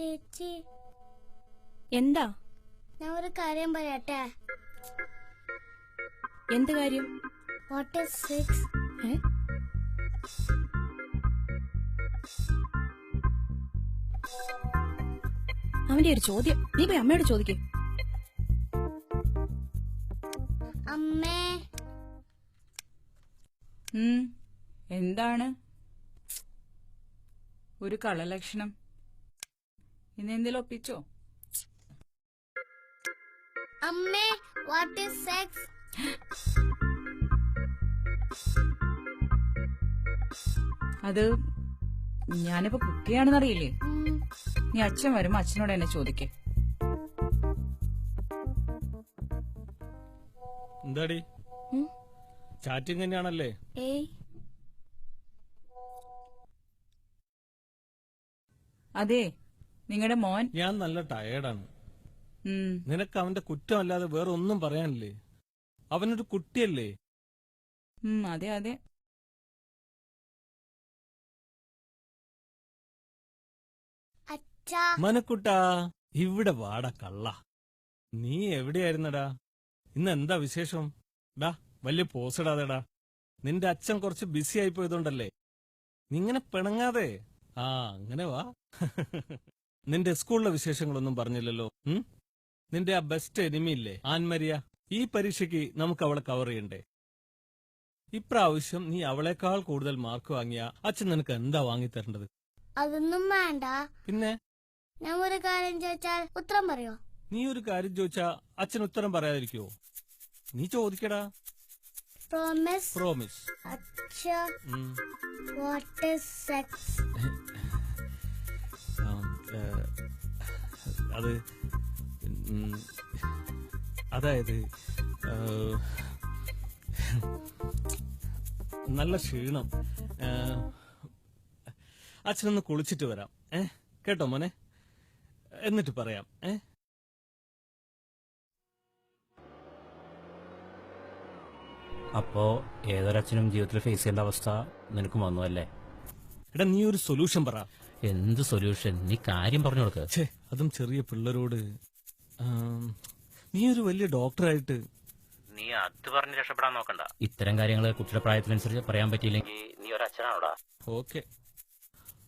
അമ്മച്ചി എന്താ? ഞാൻ ഒരു കാര്യം പറയട്ടെ? എന്ത് കാര്യം? What is six? അവന്റെ ഒരു ചോദ്യം. നീ പോയി അമ്മയോട് ചോദിക്കേ. അമ്മേ. എന്താണ്? ഒരു കളലക്ഷണം. ഇന്ന് എന്തെങ്കിലും ഒപ്പിച്ചോ അമ്മേ വാട്ട് ഇസ് സെക്സ് അത് ഞാനിപ്പോ കുട്ടിയാണെന്ന് അറിയില്ലേ? നീ അച്ഛൻ വരുമ്പോ അച്ഛനോട് എന്നെ ചോദിക്കേ. എന്താടി. ചാറ്റിംഗ് തന്നെയാണല്ലേ? ഏയ്. അതെ നിങ്ങളുടെ മോൻ? ഞാൻ നല്ല ടയേർഡാണ് നിനക്ക് അവന്റെ കുറ്റം അല്ലാതെ വേറെ ഒന്നും പറയാനില്ലേ? അവനൊരു കുട്ടിയല്ലേ? അതെ അതെ. മനക്കുട്ടാ ഇവിടെ വാട കള്ള. നീ എവിടെയായിരുന്നടാ? ഇന്ന് എന്താ വിശേഷം? ഡാ വലിയ പോസിടാതെടാ നിന്റെ അച്ഛൻ കുറച്ച് ബിസി ആയി പോയതുകൊണ്ടല്ലേ. നിങ്ങനെ പിണങ്ങാതെ. ആ അങ്ങനെ വാ. നിന്റെ സ്കൂളിലെ വിശേഷങ്ങളൊന്നും പറഞ്ഞില്ലല്ലോ ഉം? നിന്റെ ആ ബെസ്റ്റ് എനിമി ഇല്ലേ? ആൻമരിയ ഈ പരീക്ഷയ്ക്ക് നമുക്ക് അവളെ കവർ ചെയ്യണ്ടേ? ഇപ്രാവശ്യം നീ അവളെക്കാൾ കൂടുതൽ മാർക്ക് വാങ്ങിയ അച്ഛൻ നിനക്ക് എന്താ വാങ്ങി തരേണ്ടത്? അതൊന്നും വേണ്ട. പിന്നെ? ഞാൻ ഒരു കാര്യം ചോദിച്ചാൽ ഉത്തരം പറയോ? നീ ഒരു കാര്യം ചോദിച്ചാ അച്ഛൻ ഉത്തരം പറയാതിരിക്കോ നീ ചോദിക്കടാ. പ്രോമിസ് പ്രോമിസ് അച്ഛാ വാട്ട് ഇസ് സെക്സ് അത് അതായത് നല്ല ക്ഷീണം. അച്ഛനൊന്ന് കുളിച്ചിട്ട് വരാം. ഏ കേട്ടോ മോനെ? എന്നിട്ട് പറയാം. ഏ? അപ്പോ ഏതൊരച്ഛനും ജീവിതത്തിൽ ഫേസ് ചെയ്യേണ്ട അവസ്ഥ നിനക്കും വന്നു അല്ലേ? എടാ നീ ഒരു സൊല്യൂഷൻ പറ. എന്ത് സൊല്യൂഷൻ നീ കാര്യം പറഞ്ഞു കൊടുക്ക. ഛേ അതും ചെറിയ പിള്ളേരോട് ആം, നീ ഒരു വലിയ ഡോക്ടറായിട്ട് നീ അത് പറഞ്ഞ് രക്ഷപ്പെടാൻ നോക്കണ്ട. ഇത്തരം കാര്യങ്ങൾ കുട്ടിയുടെ പ്രായത്തിനനുസരിച്ച് പറയാൻ പറ്റിയില്ലെങ്കിൽ നീ ഒരു അച്ഛനാണോടാ ഓക്കെ.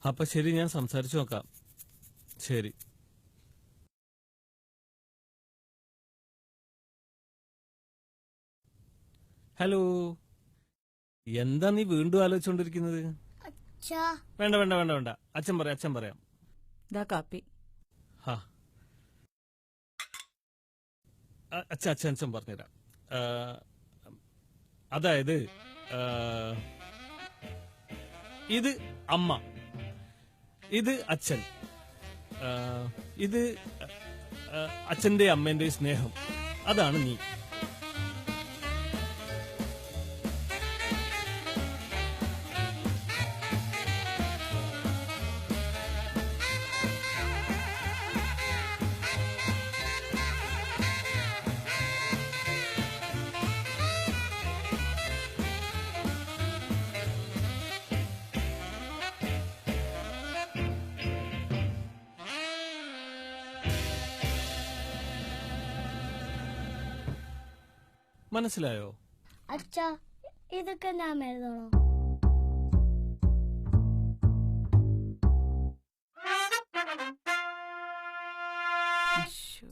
അപ്പൊ ശരി ഞാൻ സംസാരിച്ചു നോക്കാം. ശരി. ഹലോ. എന്താ നീ വീണ്ടും ആലോചിച്ചുകൊണ്ടിരിക്കുന്നത് അച്ഛാ വേണ്ട വേണ്ട വേണ്ട വേണ്ട. അച്ഛൻ പറയാം അച്ഛൻ പറയാം. ഇതാ കാപ്പി. അച്ഛൻ അച്ഛൻ അച്ഛൻ പറഞ്ഞുതരാം. അതായത് ഇത് അമ്മ. ഇത് അച്ഛൻ. ഇത് അച്ഛന്റെ അമ്മേന്റെ സ്നേഹം. അതാണ് നീ. മനസ്സിലായോ? അച്ഛാ ഇതൊക്കെ ഞാൻ എഴുതണോ. ശ്ശോ.